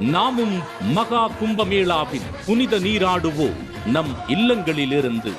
நாமும் மகா கும்பமேளாவில் புனித நீராடுவோம் நம் இல்லங்களிலிருந்து.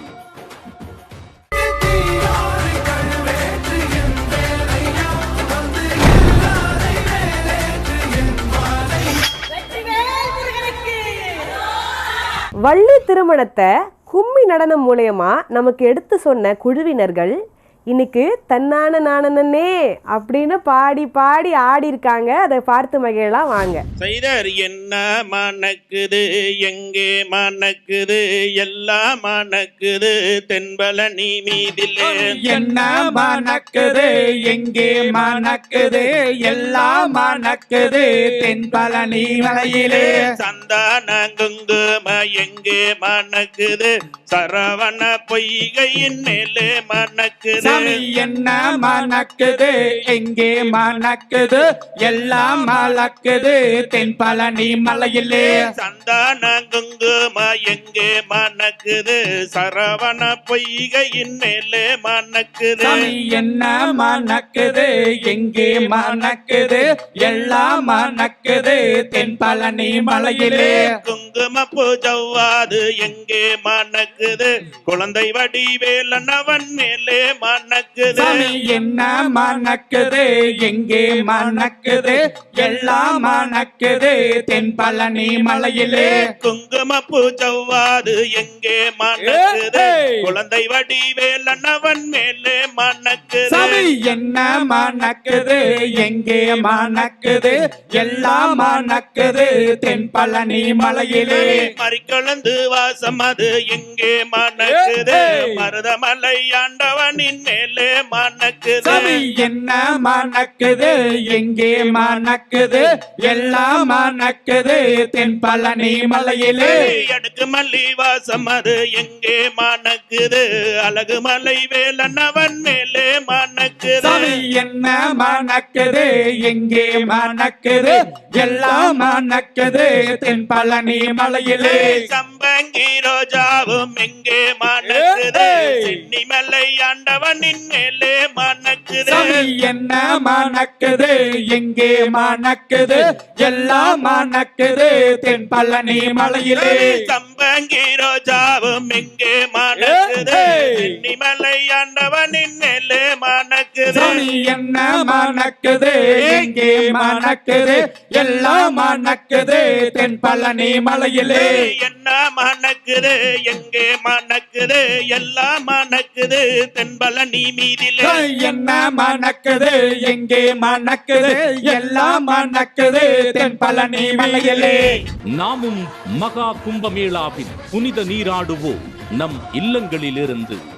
வள்ளி திருமணத்தை கும்மி நடனம் மூலயமா நமக்கு எடுத்து சொன்ன குழுவினர்கள் இன்னைக்கு தன்னான நானனே அப்படின்னு பாடி பாடி ஆடி இருக்காங்க. அதை பார்த்து மகிழலாம். வாங்க. செய்தர் என்ன மணக்குது? எங்கே மணக்குது? எல்லாம் மணக்குது. தென்பழனி மீதிலே. என்ன மணக்குது? எங்கே மணக்குது? எல்லாம் மணக்குது. தென்பழனி மலையிலே. சந்தான குங்கும எங்கே மணக்குது. சரவண பொய்கையின் மேலே மணக்குது. என்ன மணக்குது? எங்கே மணக்குது? எல்லாம் மணக்குது தென்பழனி மலையிலே. சந்தான குங்கும எங்கே மணக்குது. சரவண பொய்கையின் மேலே மணக்குது. என்ன மணக்குது? எங்கே மணக்குது? எல்லாம் மணக்குது. தென்பழனி மலையிலே. குங்கும பூஜவ்வாது எங்கே மணக்குது? குழந்தை வடிவேலனவன் மேலே மணக்குது. என்ன மணக்குது? எங்கே மணக்குது? எல்லாம் மணக்குது. தென்பழனி மலையிலே. குங்கும பூஜவ்வாது எங்கே மணக்குது. குழந்தை வடிவேலனவன் மேலே மணக்குது. என்ன மணக்குது? எங்கே மணக்குது? எல்லாம் மணக்குது. தென்பழனி மலையிலே. மறிக்கொழுந்து வாசம் அது எங்கே மணக்குது. மருதமலை ஆண்டவனின் மேலே மணக்குது. என்ன மணக்குது? எங்கே மணக்குது? எல்லாம் மணக்குது. தென்பழனி மலையிலே. அடுக்கு மல்லி வாசம் அது எங்கே மணக்குது? அழகு மலை வேலனவன் மேலே மணக்குது. என்ன மணக்குது? எங்கே மணக்குது? எல்லாம் மணக்குது. தென்பழனி மலையிலே. சம்பங்கி ரோஜாவும் எங்கே மணக்குது? ஏய். சென்னிமலை ஆண்டவனின் மேலே மணக்குது. என்ன மணக்குது? எங்கே மணக்குது? எல்லாம் மணக்குது. தென்பழனி மலையிலே. சம்பங்கி ரோஜாவும் எங்கே மணக்குது? ஆண்டவனின் மேலே மணக்குது சாமி என்ன மணக்குது? எங்கே மணக்குது? எல்லாம் மணக்குது. தென்பழனி மலையிலே. என்ன மணக்குது? எங்கே மணக்குது? எல்லாம் மணக்குது. தென்பழனி மீதிலே. என்ன மணக்குது? எங்கே மணக்குது? எல்லாம் மணக்குது. தென்பழனி மலையிலே. நாமும் மகா கும்பமேளாவில் புனித நீராடுவோம் நம் இல்லங்களிலிருந்து.